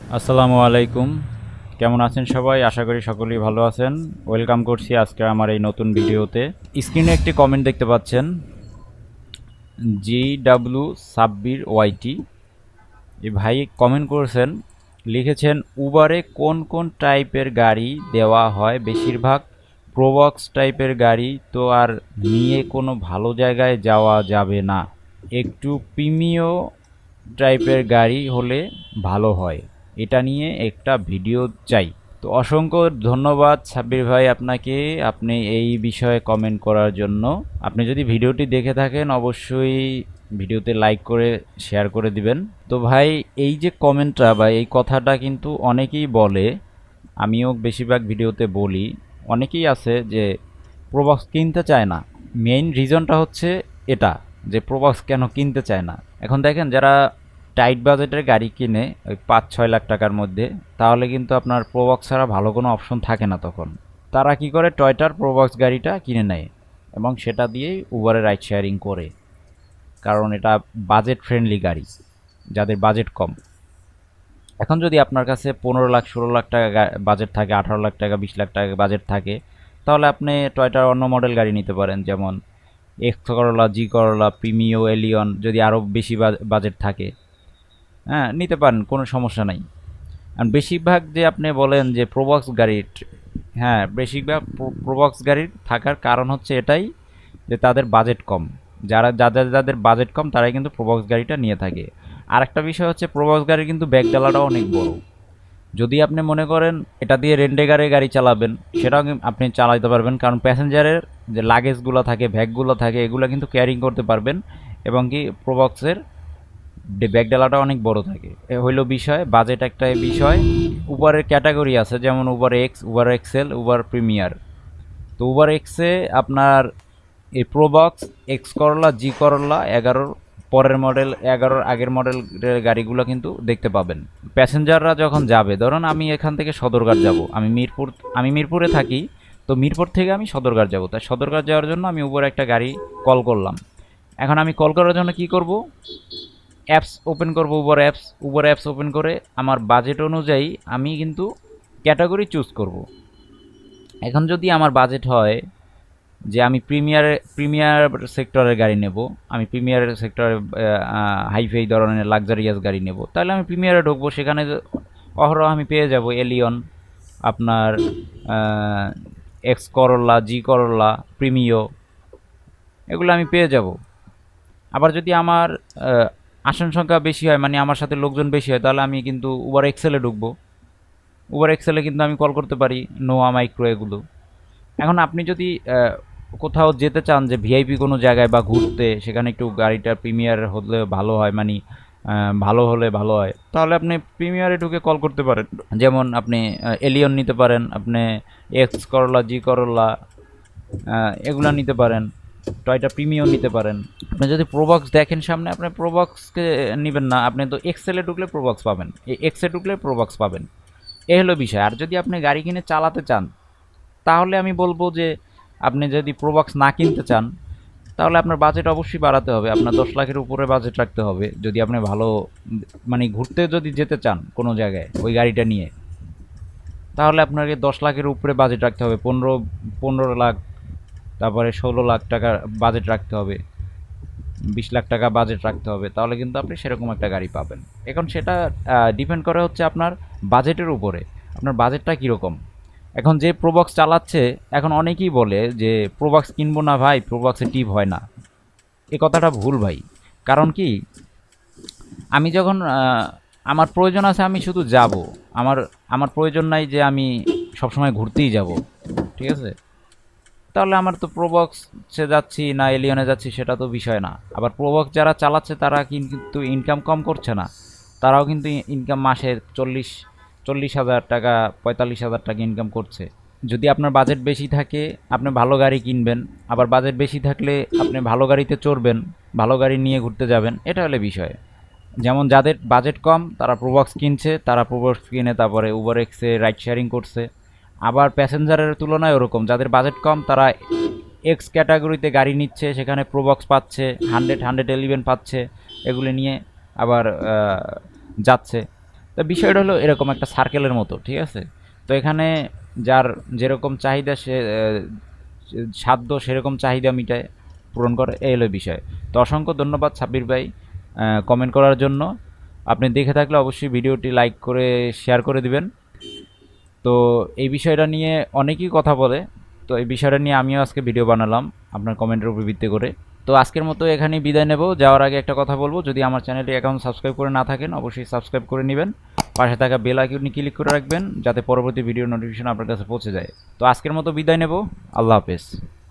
আসসালামু আলাইকুম। কেমন আছেন সবাই? আশা করি সকলেই ভালো আছেন। ওয়েলকাম করছি আজকে আমার এই নতুন ভিডিওতে। স্ক্রিনে একটি কমেন্ট দেখতে পাচ্ছেন। জি ডাব্লু সাব্বির ওয়াইটি এই ভাই কমেন্ট করেছেন, লিখেছেন উবারে কোন কোন টাইপের গাড়ি দেওয়া হয়? বেশিরভাগ প্রোবক্স টাইপের গাড়ি তো আর নিয়ে কোনো ভালো জায়গায় যাওয়া যাবে না। একটু প্রিমিয় টাইপের গাড়ি হলে ভালো হয়। এটা নিয়ে একটা ভিডিও চাই। তো অসংখ্য ধন্যবাদ সাব্বির ভাই আপনাকে, আপনি এই বিষয়ে কমেন্ট করার জন্য। আপনি যদি ভিডিওটি দেখে থাকেন, অবশ্যই ভিডিওতে লাইক করে শেয়ার করে দিবেন। তো ভাই, এই যে কমেন্টটা বা এই কথাটা কিন্তু অনেকেই বলে, আমিও বেশিরভাগ ভিডিওতে বলি। অনেকেই আছে যে প্রোবক্স কিনতে চায় না। মেইন রিজনটা হচ্ছে এটা, যে প্রোবক্স কেন কিনতে চায় না। এখন দেখেন যারা টাইট বাজেটের গাড়ি কিনে ওই পাঁচ, ছয় লাখ টাকার মধ্যে, তাহলে কিন্তু আপনার প্রোবক্স ছাড়া ভালো কোনো অপশন থাকে না তখন। তারা কি করে? টয়টার প্রোবক্স গাড়িটা কিনে নেয় এবং সেটা দিয়েই উবারে রাইড শেয়ারিং করে। কারণ এটা বাজেট ফ্রেন্ডলি গাড়ি, যাদের বাজেট কম। এখন যদি আপনার কাছে পনেরো লাখ, ষোলো লাখ টাকা বাজেট থাকে, আঠারো লাখ টাকা, বিশ লাখ টাকা বাজেট থাকে, তাহলে আপনি টয়টার অন্য মডেল গাড়ি নিতে পারেন, যেমন এক্স করলা জি করলা প্রিমিও এলিয়ন যদি আরও বেশি বাজেট থাকে। হ্যাঁ নিতে পারেন, কোনো সমস্যা নাই। আর বেশিরভাগ যে আপনি বলেন যে প্রোবক্স গাড়ির হ্যাঁ বেশিরভাগ প্রোবক্স গাড়ির থাকার কারণ হচ্ছে এটাই যে তাদের বাজেট কম। যারা, যাদের যাদের বাজেট কম, তারাই কিন্তু প্রোবক্স গাড়িটা নিয়ে থাকে। আর একটা বিষয় হচ্ছে প্রোবক্স গাড়ির কিন্তু ব্যাগডালাটাও অনেক বড়। যদি আপনি মনে করেন এটা দিয়ে রেন্টেগারে গাড়ি গাড়ি চালাবেন, সেটাও আপনি চালাতে পারবেন। কারণ প্যাসেঞ্জারের যে লাগেজগুলো থাকে ব্যাগগুলো থাকে, এগুলো কিন্তু ক্যারিং করতে পারবেন। এবং কি প্রোবক্সের ব্যাগ ডালাটা অনেক বড় থাকে। এ হইল বিষয় বাজেট একটা বিষয়। উবারের ক্যাটাগরি আছে, যেমন Uber X Uber XL Uber premier তো উবার এক্সে আপনার এই প্রোবক্স এক্স করলা জি করলা এগারোর পরের মডেল এগারোর আগের মডেলের গাড়িগুলো কিন্তু দেখতে পাবেন। প্যাসেঞ্জাররা যখন যাবে, ধরুন আমি এখান থেকে সদরঘাট যাব, আমি মিরপুর, আমি মিরপুরে থাকি, তো মিরপুর থেকে আমি সদরঘাট যাব। তাই সদরঘাট যাওয়ার জন্য আমি উবার একটা গাড়ি কল করলাম। এখন আমি কল করার জন্য কি করব? অ্যাপস ওপেন করব Uber apps Uber apps open করে আমার বাজেট অনুযায়ী আমি কিন্তু ক্যাটাগরি চুজ করব। এখন যদি আমার বাজেট হয় যে আমি প্রিমিয়ার প্রিমিয়ার সেক্টরের গাড়ি নেব, আমি প্রিমিয়ার সেক্টরে হাইফাই ধরনের লাক্সারিয়াস গাড়ি নেব, তাহলে আমি প্রিমিয়ারে ঢুকবো, সেখানে অহরহ আমি পেয়ে যাব এলিয়ন আপনার এক্স করল্লা জি করল্লা প্রিমিও এগুলো আমি পেয়ে যাব। আবার যদি আমার আসন সংখ্যা বেশি হয় মানে আমার সাথে লোকজন বেশি হয়, তাহলে আমি কিন্তু উবার এক্সেলে ঢুকবো। উবার এক্সেলে কিন্তু আমি কল করতে পারি নোয়া মাইক্রো এগুলো। এখন আপনি যদি কোথাও যেতে চান যে ভিআইপি কোনো জায়গায় বা ঘুরতে, সেখানে একটু গাড়িটা প্রিমিয়ার হলে ভালো হয় মানে ভালো হলে ভালো হয়, তাহলে আপনি প্রিমিয়ারে ঢুকে কল করতে পারেন। যেমন আপনি এলিয়ন নিতে পারেন, আপনি এক্স করলা জি করলা এগুলো নিতে পারেন। টয়টা প্রিমিয়াম নিতে পারেন। আপনি যদি প্রোবক্স দেখেন সামনে, আপনি প্রোবক্সকে নেবেন না, আপনি তো এক্সেলে ঢুকলে প্রোবক্স পাবেন। এই এক্সে ঢুকলে প্রোবক্স পাবেন। এ হলো বিষয়। আর যদি আপনি গাড়ি কিনে চালাতে চান, তাহলে আমি বলব যে আপনি যদি প্রোবক্স না কিনতে চান, তাহলে আপনার বাজেট অবশ্যই বাড়াতে হবে। আপনার দশ লাখের উপরে বাজেট রাখতে হবে। যদি আপনি ভালো মানে ঘুরতে যদি যেতে চান কোনো জায়গায়, ওই গাড়িটা নিয়ে, তাহলে আপনাকে দশ লাখের উপরে বাজেট রাখতে হবে। পনেরো পনেরো লাখ তারপরে ষোলো লাখ টাকা বাজেট রাখতে হবে, বিশ লাখ টাকা বাজেট রাখতে হবে, তাহলে কিন্তু আপনি সেরকম একটা গাড়ি পাবেন। এখন সেটা ডিপেন্ড করে হচ্ছে আপনার বাজেটের উপরে। আপনার বাজেটটা কীরকম? এখন যে প্রোবক্স চালাচ্ছে, এখন অনেকেই বলে যে প্রোবক্স কিনবো না ভাই প্রোবক্সে টিপ হয় না। এ কথাটা ভুল ভাই। কারণ কি, আমি যখন আমার প্রয়োজন আছে আমি শুধু যাব। আমার আমার প্রয়োজন নাই যে আমি সবসময় ঘুরতেই যাব। ঠিক আছে? তাহলে আমার তো প্রোবক্সে যাচ্ছি না এলিয়নে যাচ্ছি সেটা তো বিষয় না। আবার প্রোবক্স যারা চালাচ্ছে তারা কিন্তু ইনকাম কম করছে না। তারাও কিন্তু ইনকাম মাসে চল্লিশ চল্লিশ হাজার টাকা, পঁয়তাল্লিশ হাজার টাকা ইনকাম করছে। যদি আপনার বাজেট বেশি থাকে, আপনি ভালো গাড়ি কিনবেন। আবার বাজেট বেশি থাকলে আপনি ভালো গাড়িতে চড়বেন, ভালো গাড়ি নিয়ে ঘুরতে যাবেন, এটা হলে বিষয়। যেমন যাদের বাজেট কম, তারা প্রোবক্স কিনছে, তারা প্রোবক্স কিনে তারপরে উবার এক্সে রাইড শেয়ারিং করছে। আবার প্যাসেঞ্জারের তুলনায় ওরকম। যাদের বাজেট কম, তারা এক্স ক্যাটাগরিতে গাড়ি নিচ্ছে, সেখানে প্রোবক্স পাচ্ছে হান্ড্রেড হান্ড্রেড এলিভেন পাচ্ছে, এগুলি নিয়ে আবার যাচ্ছে। তো বিষয়টা হলো এরকম একটা সার্কেলের মতো, ঠিক আছে? তো এখানে যার যেরকম চাহিদা, সে সাধ্য সেরকম চাহিদা মিটায়, পূরণ করে, এই হলো বিষয়। তো অসংখ্য ধন্যবাদ সাব্বির ভাই কমেন্ট করার জন্য। আপনি দেখে থাকলে অবশ্যই ভিডিওটি লাইক করে শেয়ার করে দিবেন। তো এই বিষয়টা নিয়ে অনেকেই কথা বলে। তো এই বিষয়টা নিয়ে আমিও আজকে ভিডিও বানালাম আপনার কমেন্টের উপর ভিত্তি করে। তো আজকের মতো এখানেই বিদায় নেব। যাওয়ার আগে একটা কথা বলব, যদি আমার চ্যানেলটি এখন সাবস্ক্রাইব করে না থাকেন, অবশ্যই সাবস্ক্রাইব করে নেবেন। পাশে থাকা বেল আইকনটি ক্লিক করে রাখবেন, যাতে পরবর্তী ভিডিও নোটিফিকেশন আপনার কাছে পৌঁছে যায়। তো আজকের মতো বিদায় নেব। আল্লাহ হাফেজ।